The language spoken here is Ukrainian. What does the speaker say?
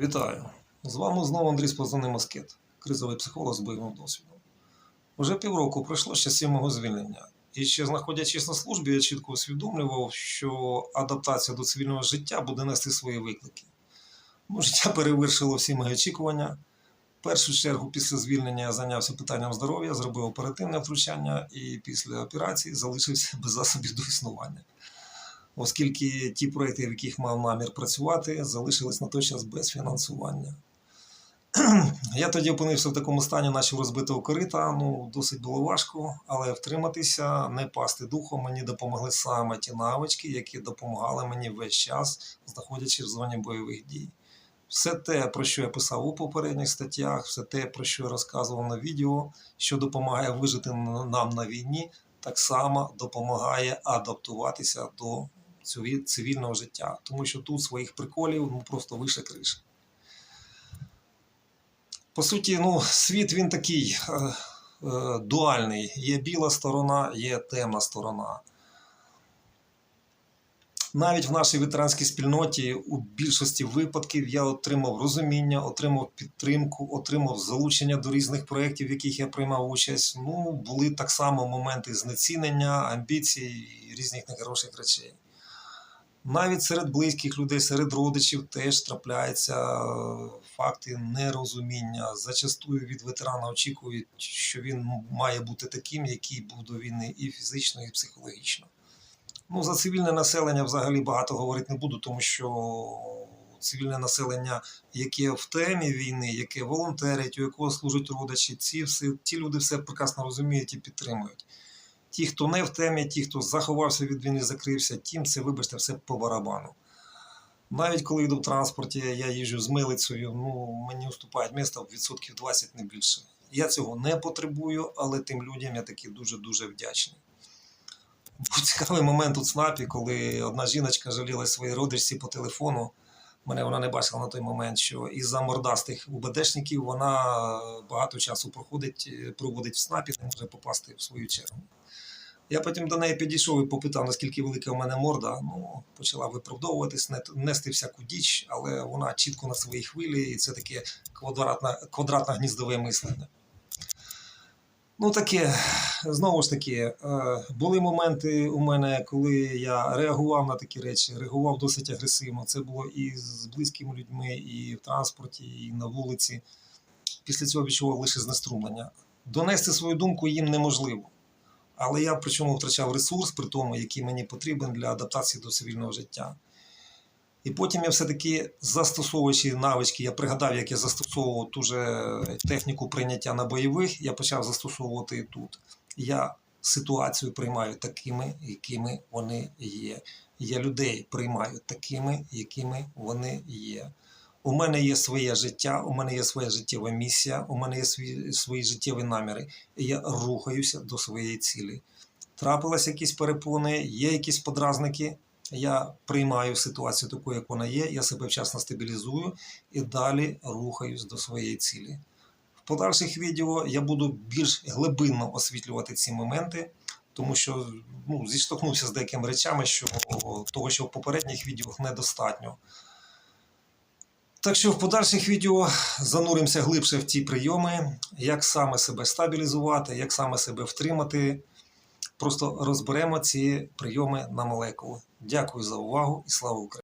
Вітаю! З вами знову Андрій Спозаний Москет, кризовий психолог з бойовим досвідом. Уже півроку пройшло з часів мого звільнення, і ще знаходячись на службі, я чітко усвідомлював, що адаптація до цивільного життя буде нести свої виклики. Ну, життя перевершило всі мої очікування. В першу чергу, після звільнення я зайнявся питанням здоров'я, зробив оперативне втручання і після операції залишився без засобів до існування оскільки ті проекти, в яких мав намір працювати, залишились на той час без фінансування. Я тоді опинився в такому стані, наче розбитого корита. Ну, досить було важко, але втриматися, не пасти духом мені допомогли саме ті навички, які допомагали мені весь час, знаходячись в зоні бойових дій. Все те, про що я писав у попередніх статтях, все те, про що я розказував на відео, що допомагає вижити нам на війні, так само допомагає адаптуватися до цивільного життя, тому що тут своїх приколів ну, просто вище криші. По суті, ну, світ він такий е, е, дуальний. Є біла сторона, є темна сторона. Навіть в нашій ветеранській спільноті у більшості випадків я отримав розуміння, отримав підтримку, отримав залучення до різних проєктів, в яких я приймав участь. Ну, були так само моменти знецінення, амбіцій і різних нехороших речей. Навіть серед близьких людей, серед родичів теж трапляються е, факти нерозуміння. Зачастую від ветерана очікують, що він має бути таким, який був до війни і фізично, і психологічно. Ну, за цивільне населення взагалі багато говорити не буду, тому що цивільне населення, яке в темі війни, яке волонтерить, у якого служать родичі, ці все, ті люди все прекрасно розуміють і підтримують. Ті, хто не в темі, ті, хто заховався від війни, закрився, тим це, вибачте, все по барабану. Навіть коли йду в транспорті, я їжджу з милицею, ну, мені уступають місто відсотків 20 не більше. Я цього не потребую, але тим людям я таки дуже-дуже вдячний. Був цікавий момент у ЦНАПі, коли одна жіночка жаліла своїй родичці по телефону. Мене вона не бачила на той момент, що із-за мордастих УБДшників вона багато часу проходить, е, проводить в СНАПі, не може попасти в свою чергу. Я потім до неї підійшов і попитав, наскільки велика в мене морда. Ну, почала виправдовуватись, нести всяку діч, але вона чітко на своїй хвилі, і це таке квадратне гніздове мислення. Ну, таке, знову ж таки, е, були моменти у мене, коли я реагував на такі речі, реагував досить агресивно. Це було і з близькими людьми, і в транспорті, і на вулиці. Після цього відчував лише знеструмлення. Донести свою думку їм неможливо. Але я причому втрачав ресурс при тому, який мені потрібен для адаптації до цивільного життя. І потім я все-таки застосовуючи навички, я пригадав, як я застосовував ту же техніку прийняття на бойових, я почав застосовувати і тут. Я ситуацію приймаю такими, якими вони є. Я людей приймаю такими, якими вони є. У мене є своє життя, у мене є своя життєва місія, у мене є свої, свої життєві наміри. І я рухаюся до своєї цілі. Трапились якісь перепони, є якісь подразники. Я приймаю ситуацію таку, як вона є, я себе вчасно стабілізую і далі рухаюсь до своєї цілі. В подальших відео я буду більш глибинно освітлювати ці моменти, тому що ну, зіштовхнувся з деякими речами, що того, що в попередніх відео недостатньо. Так що в подальших відео зануримося глибше в ті прийоми, як саме себе стабілізувати, як саме себе втримати. Просто розберемо ці прийоми на молекулу. Дякую за увагу і слава Україні!